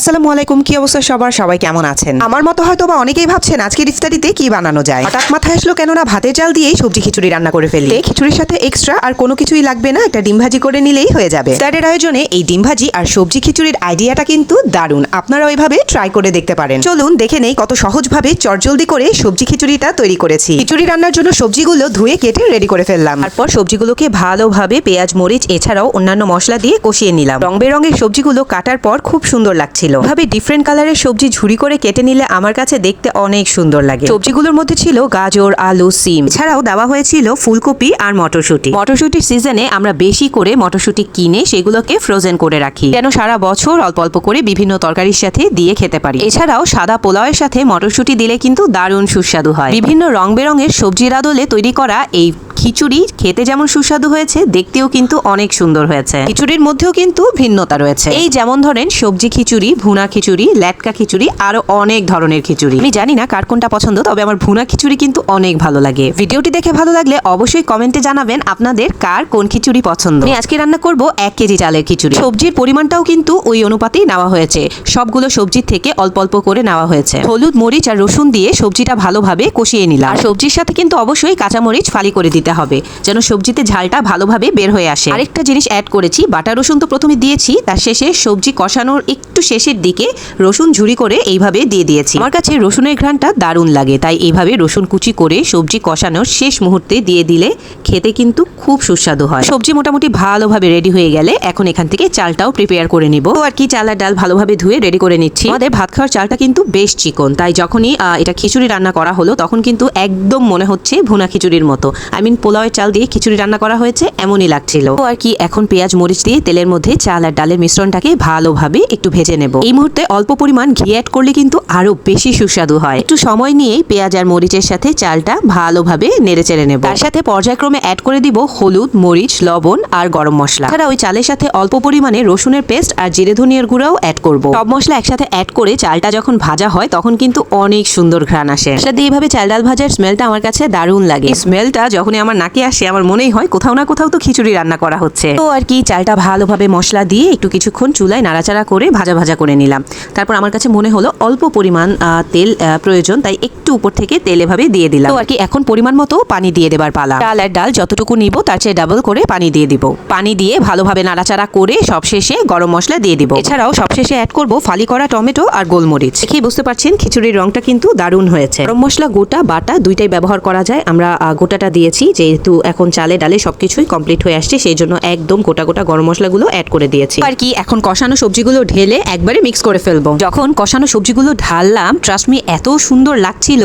আসসালামু আলাইকুম, কি অবস্থা সবার? সবাই কেমন আছেন? আমার মতো হয়তো বা অনেকেই ভাবছেন আজকের ইফতারিতে কি বানানো যায়। হঠাৎ মাথায় আসলো কেননা ভাতের চাল দিয়েই সবজি খিচুড়ি রান্না করে ফেলি। এই খিচুড়ির সাথে এক্সট্রা আর কোনো কিছুই লাগবে না, একটা ডিম ভাজি করে নিলেই হয়ে যাবে। ইফতারের আয়োজনে এই ডিম ভাজি আর সবজি খিচুড়ির আইডিয়াটা কিন্তু দারুণ। আপনারা ওইভাবে ট্রাই করে দেখতে পারেন। চলুন দেখে নেই কত সহজভাবে চটজলদি করে সবজি খিচুড়িটা তৈরি করেছি। খিচুড়ি রান্নার জন্য সবজিগুলো ধুয়ে, কেটে রেডি করে ফেললাম। তারপর সবজিগুলোকে ভালোভাবে পেঁয়াজ, মরিচ, এছাড়াও অন্যান্য মশলা দিয়ে কষিয়ে নিলাম। রং বেরঙের সবজিগুলো কাটার পর খুব সুন্দর লাগছিল। ভাবে ডিফারেন্ট কালারের সবজি ঝুড়ি করে কেটে নিলে আমার কাছে দেখতে অনেক সুন্দর লাগে। সবজিগুলোর মধ্যে ছিল গাজর, আলু, সিম। এছাড়াও দেওয়া হয়েছিল ফুলকপি আর মটরশুঁটি। মটরশুঁটির সিজনে আমরা বেশি করে মটরশুঁটি কিনে সেগুলোকে ফ্রোজেন করে রাখি। যেন সারা বছর অল্প অল্প করে বিভিন্ন তরকারির সাথে দিয়ে খেতে পারি। এছাড়াও সাদা পোলাওয়ের সাথে মটরশুঁটি দিলে কিন্তু দারুণ সুস্বাদু হয়। বিভিন্ন রং বেরঙের সবজির আদলে তৈরি করা এই খিচুড়ি খেতে যেমন সুস্বাদু হয়েছে, দেখতেও কিন্তু অনেক সুন্দর হয়েছে। খিচুড়ির মধ্যেও কিন্তু ভিন্নতা রয়েছে। এই যেমন ধরেন, সবজি খিচুড়ি, ভুনা খিচুড়ি, ল্যাটকা খিচুড়ি, আরও অনেক ধরনের খিচুড়ি। আমি জানি না কার কোনটা পছন্দ, তবে আমার ভুনা খিচুড়ি কিন্তু অনেক ভালো লাগে। ভিডিওটি দেখে ভালো লাগলে অবশ্যই কমেন্টে জানাবেন আপনাদের কার কোন খিচুড়ি পছন্দ। আমি আজকে রান্না করব এক কেজি চালের খিচুড়ি। সবজির পরিমাণটাও কিন্তু ওই অনুপাতেই নেওয়া হয়েছে। সবগুলো সবজির থেকে অল্প অল্প করে নেওয়া হয়েছে। হলুদ, মরিচ আর রসুন দিয়ে সবজিটা ভালোভাবে কষিয়ে নিলাম। আর সবজির সাথে কিন্তু অবশ্যই কাঁচামরিচ ফালি করে দিতে হবে, যেন সবজিতে ঝালটা ভালোভাবে বের হয়ে আসে। আরেকটা জিনিস অ্যাড করেছি, বাটা রসুন তো প্রথমে দিয়েছি, তার শেষে সবজি কষানোর একটু শেষের দিকে রসুন ঝুরি করে এইভাবে দিয়ে দিয়েছি। আমার কাছে রসুনের ঘ্রাণটা দারুণ লাগে, তাই এইভাবে রসুন কুচি করে সবজি কষানোর শেষ মুহূর্তে দিয়ে দিলে খেতে কিন্তু খুব সুস্বাদু হয়। সবজি মোটামুটি ভালোভাবে রেডি হয়ে গেলে এখন এখান থেকে চালটাও প্রিপেয়ার করে নিব। আর কি চাল আর ডাল ভালোভাবে ধুয়ে রেডি করে নিচ্ছি। আমাদের ভাত খাওয়ার চালটা কিন্তু বেশ চিকন, তাই যখনই এটা খিচুড়ি রান্না করা হলো, তখন কিন্তু একদম মনে হচ্ছে ভুনা খিচুড়ির মতো। আই মিন পোলাওয়ের চাল দিয়ে খিচুড়ি রান্না করা হয়েছে, এমনই লাগছিল। আর কি, এখন পেঁয়াজ, মরিচ দিয়ে তেলের মধ্যে চাল আর ডালের মিশ্রণটাকে ভালোভাবে একটু ভেজে নেব। এই মুহূর্তে অল্প পরিমাণ ঘি অ্যাড করলে কিন্তু আরও বেশি সুস্বাদু হয়। একটু সময় নিয়েই পেঁয়াজ আর মরিচের সাথে চালটা ভালোভাবে নেড়ে চেড়ে নেব। তার সাথে পর্যায়ক্রমে অ্যাড করে দিব হলুদ, মরিচ, লবণ আর গরম মশলা। ছাড়া ওই চালের সাথে অল্প পরিমাণে রসুনের পেস্ট আর জিরে ধনিয়ার গুঁড়াও অ্যাড করব। সব মশলা একসাথে অ্যাড করে চালটা যখন ভাজা হয়, তখন কিন্তু অনেক সুন্দর ঘ্রাণ আসে। সাথে এইভাবে চাল ডাল ভাজার স্মেলটা আমার কাছে দারুণ লাগে। স্মেলটা যখনই আমার নাকে আসে, আমার মনেই হয় কোথাও না কোথাও তো খিচুড়ি রান্না করা হচ্ছে। তো আর কি, চালটা ভালোভাবে মশলা দিয়ে একটু কিছুক্ষণ চুলায় নাড়াচাড়া করে ভাজা ভাজা করে নিলাম। তারপর আমার কাছে মনে হলো অল্প পরিমাণ তেল প্রয়োজন, তাই একটু উপর থেকে তেল এভাবে দিয়ে দিলাম। তো আর কি, এখন পরিমাণ মতো পানি দিয়ে দেবার পালা। ডাল আর ডাল যতটুকু নিব, তার চেয়ে ডাবল করে পানি দিয়ে দিব। পানি দিয়ে ভালোভাবে নাড়াচাড়া করে সবশেষে গরম মশলা দিয়ে দিব। এছাড়াও সবশেষে অ্যাড করব ফালি করা টমেটো আর গোলমরিচ। দেখেই বুঝতে পারছেন, খিচুড়ির রংটা কিন্তু দারুণ হয়েছে। গরম মশলা গোটা বাটা দুইটাই ব্যবহার করা যায়। আমরা গোটাটা দিয়েছি যেহেতু এখন চালে ডালে সবকিছুই কমপ্লিট হয়ে আসছে, সেই জন্য একদম গোটা গোটা গরম মশলাগুলো অ্যাড করে দিয়েছি। আর কি এখন কষানো সবজিগুলো ঢেলে একবারে মিক্স করে ফেলব? যখন কষানো সবজিগুলো ঢাললাম ট্রাস্ট মি এত সুন্দর লাগছিল,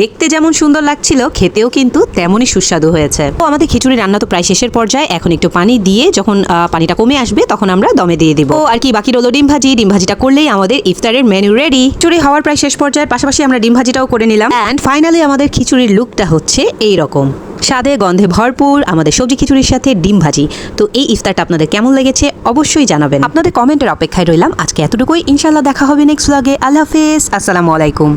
দেখতে যেমন সুন্দর লাগছিল, খেতেও কিন্তু তেমনই সুস্বাদু হয়েছে। তো আমাদের খিচুড়ি রান্না তো প্রায় শেষের পর্যায়ে, এখন একটু পানি দিয়ে যখন পানিটা কমে আসবে, তখন আমরা দমে দিয়ে দিব। আর কি বাকি রইল ডিম ভাজি? ডিম ভাজিটা করলেই আমাদের ইফতারের মেনু রেডি খিচুড়ি হওয়ার প্রায় শেষ পর্যায়ের পাশাপাশি আমরা ডিম ভাজিটাও করে নিলাম। অ্যান্ড ফাইনালি আমাদের খিচুড়ির লুকটা হচ্ছে এই রকম স্বাদে গন্ধে ভরপুর, আমাদের সবজি খিচুড়ির সাথে ডিম ভাজি। তো এই ইফতারটা আপনাদের কেমন লেগেছে অবশ্যই জানাবেন। আপনাদের কমেন্টের অপেক্ষায় রইলাম। আজকে এতটুকুই। ইনশাল্লাহ দেখা হবে নেক্সট ব্লগে আল্লাহ হাফেজ। আসসালামু আলাইকুম।